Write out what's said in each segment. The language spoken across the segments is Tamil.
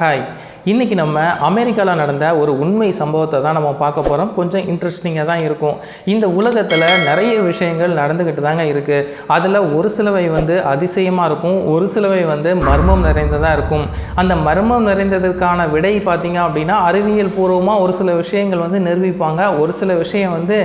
খাই இன்றைக்கி நம்ம அமெரிக்காவில் நடந்த ஒரு உண்மை சம்பவத்தை தான் நம்ம பார்க்க போகிறோம் கொஞ்சம் இன்ட்ரெஸ்டிங்காக தான் இருக்கும். இந்த உலகத்தில் நிறைய விஷயங்கள் நடந்துக்கிட்டு தாங்க இருக்குது அதில் ஒரு சிலவை வந்து அதிசயமாக இருக்கும். ஒரு சிலவை வந்து மர்மம் நிறைந்ததாக இருக்கும். அந்த மர்மம் நிறைந்ததற்கான விடை பார்த்திங்க அப்படின்னா அறிவியல் பூர்வமாக ஒரு சில விஷயங்கள் வந்து நிரூபிப்பாங்க. ஒரு சில விஷயம் வந்து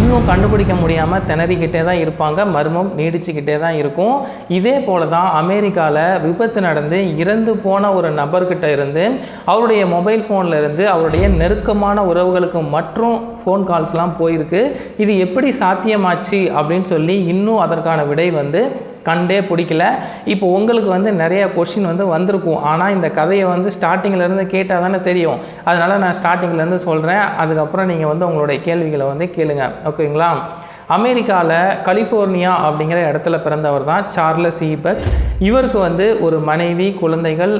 இன்னும் கண்டுபிடிக்க முடியாமல் திணறிக்கிட்டே தான் இருப்பாங்க. மர்மம் நீடிச்சுக்கிட்டே தான் இருக்கும். இதே போல தான் அமெரிக்காவில் விபத்து நடந்து இறந்து போன ஒரு நபர்கிட்ட இருந்து அவருடைய மொபைல் ஃபோன்லேருந்து இருந்து அவருடைய நெருக்கமான உறவுகளுக்கு மற்றும் ஃபோன் கால்ஸ்லாம் போயிருக்கு. இது எப்படி சாத்தியமாச்சு அப்படின்னு சொல்லி இன்னும் அதற்கான விடை வந்து கண்டே பிடிக்கல. இப்போ உங்களுக்கு வந்து நிறைய கொஷின் வந்து வந்திருக்கும். ஆனால் இந்த கதையை வந்து ஸ்டார்டிங்கிலேருந்து கேட்டால் தானே தெரியும். அதனால் நான் ஸ்டார்டிங்லேருந்து சொல்கிறேன் அதுக்கப்புறம் நீங்கள் வந்து உங்களுடைய கேள்விகளை வந்து கேளுங்க. ஓகேங்களா? அமெரிக்காவில் கலிஃபோர்னியா அப்படிங்கிற இடத்துல பிறந்தவர் தான் சார்லஸ் ஈபக் இவருக்கு வந்து ஒரு மனைவி குழந்தைகள்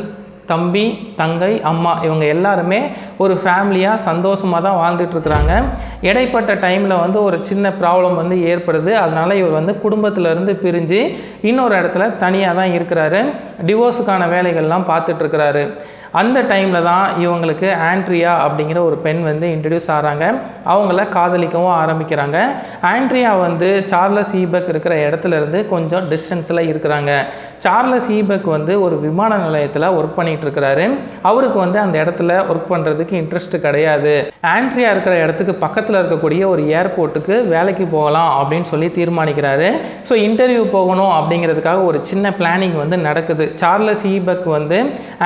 தம்பி தங்கை அம்மா இவங்க எல்லாருமே ஒரு ஃபேமிலியாக சந்தோஷமாக தான் வாழ்ந்துட்டுருக்குறாங்க இடைப்பட்ட டைமில் வந்து ஒரு சின்ன ப்ராப்ளம் வந்து ஏற்படுது. அதனால் இவர் வந்து குடும்பத்திலேருந்து பிரிஞ்சு இன்னொரு இடத்துல தனியாக தான் இருக்கிறாரு. டிவோர்ஸுக்கான வேலைகள்லாம் பார்த்துட்ருக்கிறாரு அந்த டைமில் தான் இவங்களுக்கு ஆண்ட்ரியா அப்படிங்கிற ஒரு பெண் வந்து இன்ட்ரடியூஸ் ஆகிறாங்க அவங்கள காதலிக்கவும் ஆரம்பிக்கிறாங்க. ஆண்ட்ரியா வந்து சார்லஸ் ஈபக் இருக்கிற இடத்துல இருந்து கொஞ்சம் டிஸ்டன்ஸில் இருக்கிறாங்க. சார்லஸ் ஈபக் வந்து ஒரு விமான நிலையத்தில் ஒர்க் பண்ணிகிட்டு இருக்கிறாரு. அவருக்கு வந்து அந்த இடத்துல ஒர்க் பண்ணுறதுக்கு இன்ட்ரெஸ்ட் கிடையாது. ஆண்ட்ரியா இருக்கிற இடத்துக்கு பக்கத்தில் இருக்கக்கூடிய ஒரு ஏர்போர்ட்டுக்கு வேலைக்கு போகலாம் அப்படின்னு சொல்லி தீர்மானிக்கிறாரு. ஸோ இன்டர்வியூ போகணும் அப்படிங்கிறதுக்காக ஒரு சின்ன பிளானிங் வந்து நடக்குது. சார்லஸ் ஈபக் வந்து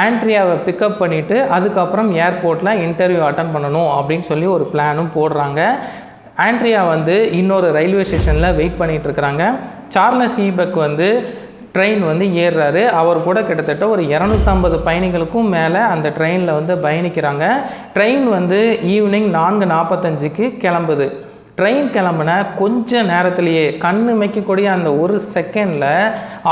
ஆண்ட்ரியாவை பிக்கப் பண்ணிவிட்டு அதுக்கப்புறம் ஏர்போர்ட்டில் இன்டர்வியூ அட்டன் பண்ணணும் அப்படின்னு சொல்லி ஒரு பிளானும் போடுறாங்க. ஆண்ட்ரியா வந்து இன்னொரு ரயில்வே ஸ்டேஷனில் வெயிட் பண்ணிகிட்ருக்குறாங்க சார்லஸ் ஈபக் வந்து ட்ரெயின் வந்து ஏறுறாரு. அவர் கூட கிட்டத்தட்ட ஒரு இரநூத்தம்பது பயணிகளுக்கும் மேலே அந்த ட்ரெயினில் வந்து பயணிக்கிறாங்க. ட்ரெயின் வந்து ஈவினிங் நான்கு நாற்பத்தஞ்சுக்கு கிளம்புது. ட்ரெயின் கிளம்புன கொஞ்ச நேரத்திலேயே கண்ணு மைக்கக்கூடிய அந்த ஒரு செகண்டில்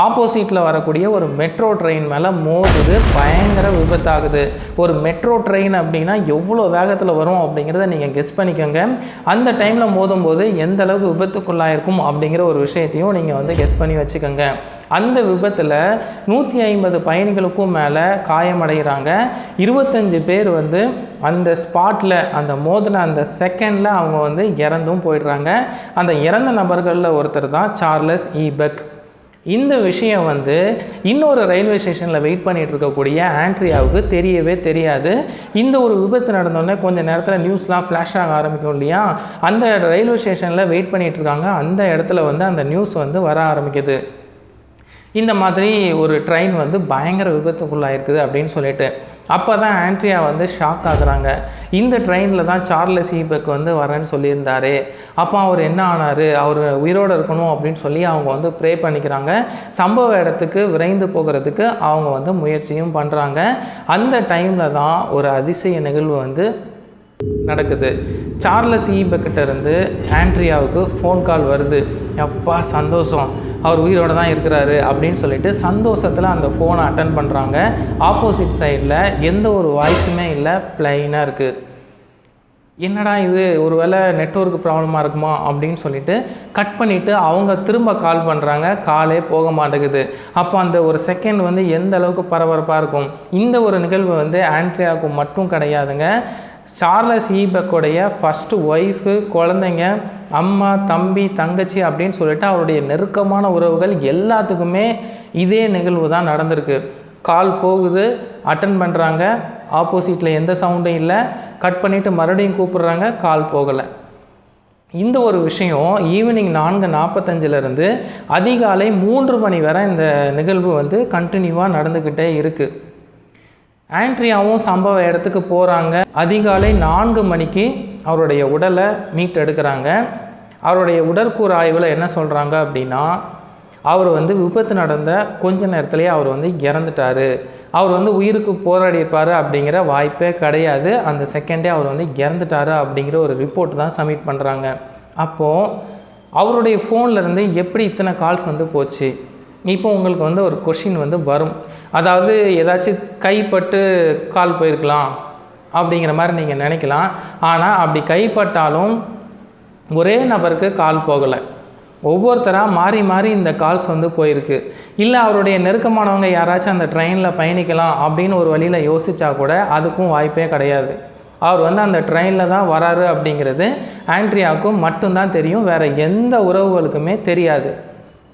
ஆப்போசிட்டில் வரக்கூடிய ஒரு மெட்ரோ ட்ரெயின் மேலே மோதுது பயங்கர விபத்தாகுது. ஒரு மெட்ரோ ட்ரெயின் அப்படின்னா எவ்வளோ வேகத்தில் வரும் அப்படிங்கிறத நீங்கள் கெஸ் பண்ணிக்கோங்க. அந்த டைமில் மோதும்போது எந்த அளவுக்கு விபத்துக்குள்ளாயிருக்கும் அப்படிங்கிற ஒரு விஷயத்தையும் நீங்கள் வந்து கெஸ் பண்ணி வச்சுக்கோங்க. அந்த விபத்தில் நூற்றி ஐம்பது பயணிகளுக்கும் மேலே காயமடைகிறாங்க. இருபத்தஞ்சு பேர் வந்து அந்த ஸ்பாட்டில் அந்த மோதின அந்த செகண்டில் அவங்க வந்து இறந்தும் போயிடுறாங்க. அந்த இறந்த நபர்களில் ஒருத்தர் தான் சார்லஸ் ஈபெக் இந்த விஷயம் வந்து இன்னொரு ரயில்வே ஸ்டேஷனில் வெயிட் பண்ணிகிட்டு இருக்கக்கூடிய ஆண்ட்ரியாவுக்கு தெரியவே தெரியாது. இந்த ஒரு விபத்து நடந்தோடனே கொஞ்சம் நேரத்தில் நியூஸ்லாம் ஃப்ளாஷ் ஆக ஆரம்பிக்கும் இல்லையா? அந்த ரயில்வே ஸ்டேஷனில் வெயிட் பண்ணிகிட்டு இருக்காங்க. அந்த இடத்துல வந்து அந்த நியூஸ் வந்து வர ஆரம்பிக்குது. இந்த மாதிரி ஒரு ட்ரெயின் வந்து பயங்கர விபத்துக்குள்ளாயிருக்குது அப்படின்னு சொல்லிட்டு அப்போ தான் ஆண்ட்ரியா வந்து ஷாக் ஆகுறாங்க. இந்த ட்ரெயினில் தான் சார்லஸ் ஈபக் வந்து வரேன்னு சொல்லியிருந்தாரு. அப்போ அவர் என்ன ஆனார்? அவர் உயிரோடு இருக்கணும் அப்படின்னு சொல்லி அவங்க வந்து ப்ரே பண்ணிக்கிறாங்க. சம்பவ இடத்துக்கு விரைந்து போகிறதுக்கு அவங்க வந்து முயற்சியும் பண்ணுறாங்க அந்த டைமில் தான் ஒரு அதிசய நிகழ்வு வந்து நடக்குது. சார்லஸ் ஈபக்கிட்ட இருந்து ஆண்ட்ரியாவுக்கு ஃபோன் கால் வருது. அப்பா சந்தோஷம். அவர் உயிரோடு தான் இருக்கிறாரு அப்படின்னு சொல்லிட்டு சந்தோஷத்தில் அந்த ஃபோனை அட்டன் பண்ணுறாங்க ஆப்போசிட் சைடில் எந்த ஒரு வாய்ஸுமே இல்லை ப்ளைனாக இருக்குது என்னடா இது? ஒரு வேளை நெட்ஒர்க் ப்ராப்ளமாக இருக்குமா? அப்படின்னு சொல்லிட்டு கட் பண்ணிவிட்டு அவங்க திரும்ப கால் பண்ணுறாங்க காலே போக மாட்டேங்குது. அப்போ அந்த ஒரு செகண்ட் வந்து எந்த அளவுக்கு பரபரப்பாக இருக்கும்? இந்த ஒரு நிகழ்வு வந்து ஆண்ட்ரியாவுக்கு மட்டும் கிடையாதுங்க. சார்லஸ் ஈபக்குடைய ஃபஸ்ட்டு ஒய்ஃபு குழந்தைங்க அம்மா தம்பி தங்கச்சி அப்படின்னு சொல்லிட்டு அவருடைய நெருக்கமான உறவுகள் எல்லாத்துக்குமே இதே நிகழ்வு தான் நடந்திருக்கு. கால் போகுது அட்டன் பண்ணுறாங்க ஆப்போசிட்டில் எந்த சவுண்டும் இல்லை. கட் பண்ணிவிட்டு மறுபடியும் கூப்பிடுறாங்க கால் போகலை. இந்த ஒரு விஷயம் ஈவினிங் நான்கு நாற்பத்தஞ்சிலேருந்து அதிகாலை மூன்று மணி வரை இந்த நிகழ்வு வந்து கண்டினியூவாக நடந்துக்கிட்டே இருக்குது ஆண்ட்ரியாவும் சம்பவ இடத்துக்கு போகிறாங்க அதிகாலை நான்கு மணிக்கு அவருடைய உடலை மீட் எடுக்கிறாங்க. அவருடைய உடற்கூறு ஆய்வில் என்ன சொல்கிறாங்க அப்படின்னா அவர் வந்து விபத்து நடந்த கொஞ்ச நேரத்துலேயே அவர் வந்து இறந்துட்டார். அவர் வந்து உயிருக்கு போராடியிருப்பார் அப்படிங்கிற வாய்ப்பே கிடையாது. அந்த செகண்டே அவர் வந்து இறந்துட்டார் அப்படிங்கிற ஒரு ரிப்போர்ட் தான் சப்மிட் பண்ணுறாங்க அப்போது அவருடைய ஃபோன்லேருந்து எப்படி இத்தனை கால்ஸ் வந்து போச்சு? இப்போ உங்களுக்கு வந்து ஒரு கொஷின் வந்து வரும். அதாவது ஏதாச்சும் கைப்பட்டு கால் போயிருக்கலாம் அப்படிங்கிற மாதிரி நீங்கள் நினைக்கலாம். ஆனால் அப்படி கைப்பட்டாலும் ஒரே நபருக்கு கால் போகலை. ஒவ்வொருத்தராக மாறி மாறி இந்த கால்ஸ் வந்து போயிருக்கு. இல்லை அவருடைய நெருக்கமானவங்க யாராச்சும் அந்த ட்ரெயினில் பயணிக்கலாம் அப்படின்னு ஒரு வழியில் யோசிச்சா கூட அதுக்கும் வாய்ப்பே கிடையாது. அவர் வந்து அந்த ட்ரெயினில் தான் வராரு அப்படிங்கிறது ஆண்ட்ரியாவுக்கும் மட்டும்தான் தெரியும். வேறு எந்த உறவுகளுக்குமே தெரியாது.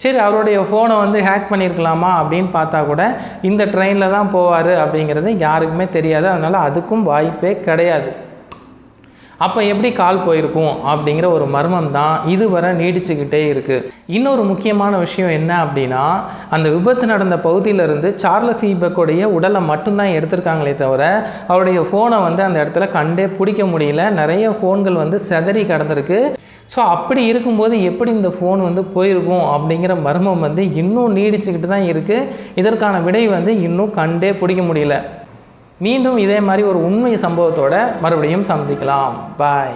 சரி அவருடைய ஃபோனை வந்து ஹேக் பண்ணியிருக்கலாமா அப்படின்னு பார்த்தா கூட இந்த ட்ரெயினில் தான் போவார் அப்படிங்கிறது யாருக்குமே தெரியாது. அதனால் அதுக்கும் வாய்ப்பே கிடையாது. அப்போ எப்படி கால் போயிருக்கும் அப்படிங்கிற ஒரு மர்மம் தான் இதுவரை நீடிச்சுக்கிட்டே இருக்குது இன்னொரு முக்கியமான விஷயம் என்ன அப்படின்னா அந்த விபத்து நடந்த பகுதியிலிருந்து சார்லஸ் ஈபக்குடைய உடலை மட்டும்தான் எடுத்திருக்காங்களே தவிர அவருடைய ஃபோனை வந்து அந்த இடத்துல கண்டே பிடிக்க முடியல. நிறைய ஃபோன்கள் வந்து செதறி கிடந்திருக்கு. ஸோ அப்படி இருக்கும்போது எப்படி இந்த ஃபோன் வந்து போயிருக்கும் அப்படிங்கிற மர்மம் வந்து இன்னும் நீடிச்சுக்கிட்டு தான் இருக்குது இதற்கான விடை வந்து இன்னும் கண்டே பிடிக்க முடியல. மீண்டும் இதே மாதிரி ஒரு உண்மை சம்பவத்தோட மறுபடியும் சந்திக்கலாம். பாய்